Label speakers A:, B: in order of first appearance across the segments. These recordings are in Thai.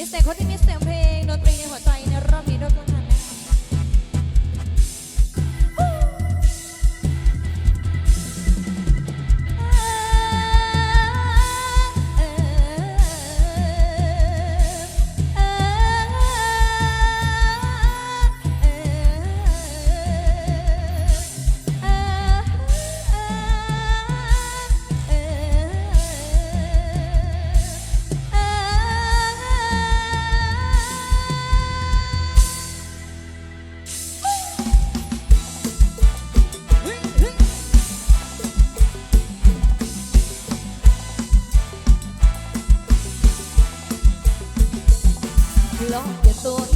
A: อิสเตคนที่มีเสียงเพลงดนตรีในหัวใจในรอบนี้ด้วยกันค่ะ ลอแจะตัว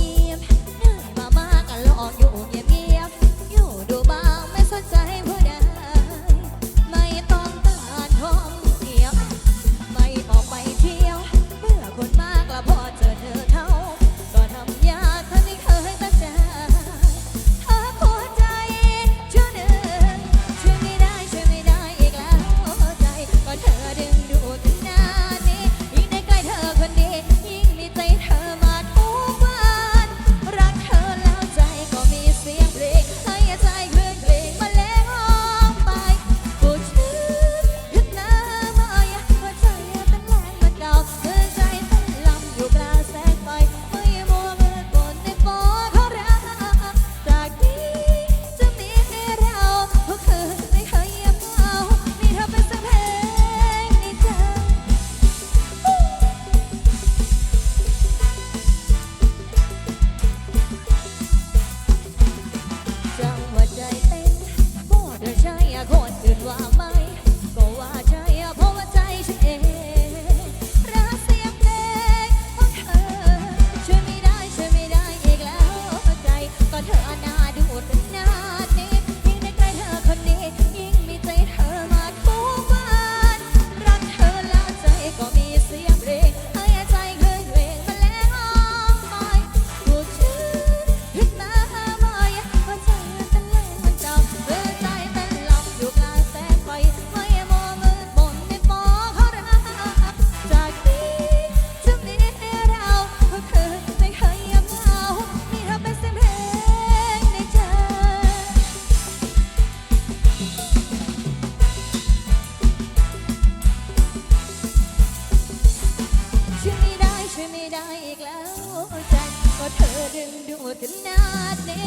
A: ว่าเธอดึงดูดขนาดนี้